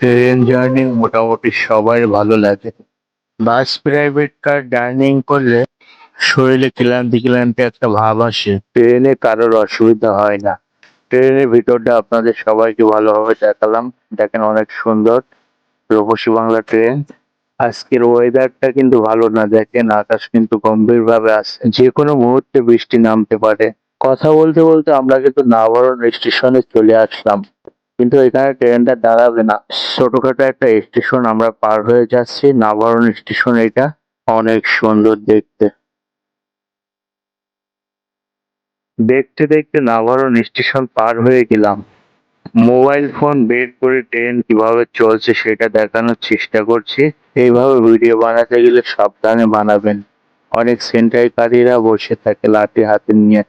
Train journey মোটামুটি সবার ভালো লাগে। বাস প্রাইভেট কার জার্নি করলে শরীরে ক্লান্তি ক্লান্তি একটা ভাব আসে। ট্রেনে কারোর অসুবিধা হয় না। ট্রেনের ভিতরটা আপনাদের সবাইকে ভালোভাবে দেখালাম। দেখেন অনেক সুন্দর রূপসী বাংলা ট্রেন আজকের ওয়েদারটা কিন্তু ভালো না। দেখেন আকাশ কিন্তু গম্ভীর ভাবে আছে যে কোনো মুহূর্তে বৃষ্টি নামতে পারে। কথা বলতে বলতে আমরা কিন্তু নাভারণ স্টেশনে চলে আসলাম। কিন্তু এখানে ট্রেনটা দাঁড়াবে না। ছোটখাটো একটা স্টেশন আমরা পার হয়ে যাচ্ছি। নাভারণ স্টেশন এটা অনেক সুন্দর দেখতে। দেখতে দেখতে নাভারণ স্টেশন পার হয়ে গেলাম। মোবাইল ফোন বের করে ট্রেন কীভাবে চলছে সেটা দেখানোর চেষ্টা করছি। এইভাবে ভিডিও বানাতে গেলে সাবধানে বানাবেন। অনেক সেন্টারকারীরা বসে থাকে লাঠি হাতে নিয়ে।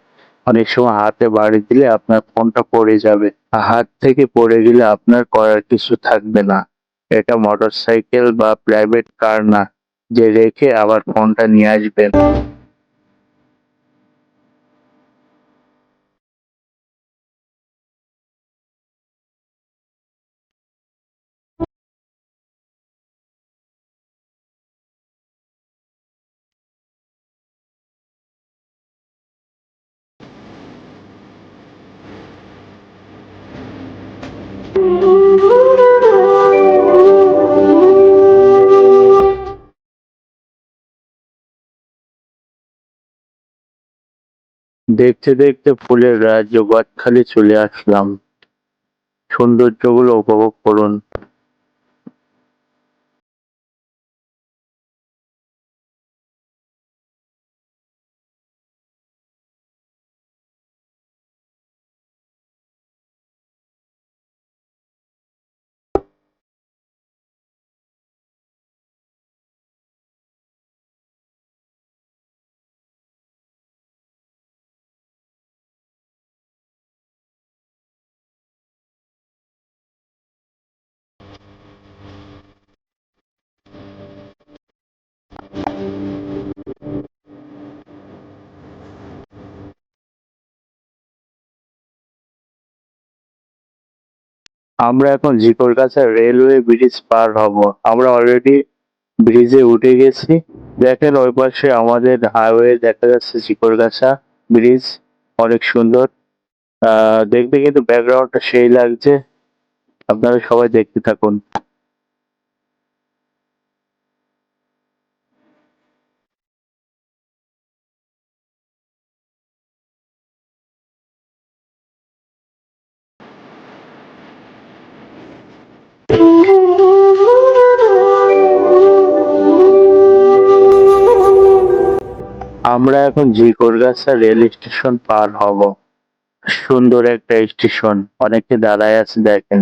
অনেক সময় হাতে বাড়ি দিলে আপনার ফোনটা পড়ে যাবে। হাত থেকে পড়ে গেলে আপনার করার কিছু থাকবে না। এটা মোটরসাইকেল বা প্রাইভেট কার না, যে রেখে আবার ফোনটা নিয়ে আসবেন। দেখতে দেখতে ফুলের রাজ্য গদখালি চলে আসলাম। সৌন্দর্যগুলো উপভোগ করুন। আমরা এখন জিকোর কাছে রেলওয়ে ব্রিজ পার হব। আমরা অলরেডি ব্রিজে উঠে গেছি। দেখেন ওই পাশে আমাদের হাইওয়ে দেখা যাচ্ছে জিকোর গাছা ব্রিজ অনেক সুন্দর। আহ, দেখতে কিন্তু ব্যাকগ্রাউন্ডটা সেই লাগছে। আপনারা সবাই দেখতে থাকুন। আমরা এখন ঝিকরগাছা রেল স্টেশন পার হব। সুন্দর একটা স্টেশন। অনেকে দাঁড়ায় আছে, দেখেন।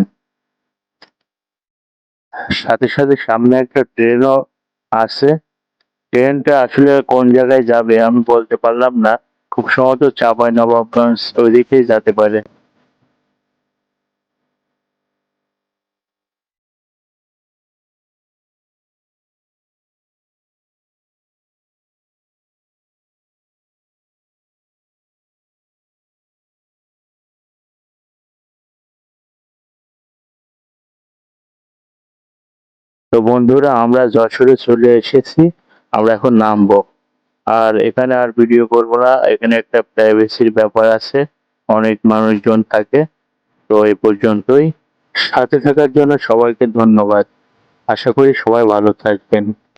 সাথে সাথে সামনে একটা ট্রেনও আছে। ট্রেনটা আসলে কোন জায়গায় যাবে আমি বলতে পারলাম না। খুব সম্ভবত চাপায় নবাবগঞ্জ ওইদিকেই যেতে পারে। তো বন্ধুরা, আমরা যশোরে চলে এসেছি, আমরা এখন নামবো। আর এখানে আর ভিডিও করব না, এখানে একটা প্রাইভেসির ব্যাপার আছে, অনেক মানুষজন থাকে, তো এ পর্যন্তই। সাথে থাকার জন্য সবাইকে ধন্যবাদ। আশা করি সবাই ভালো থাকবেন।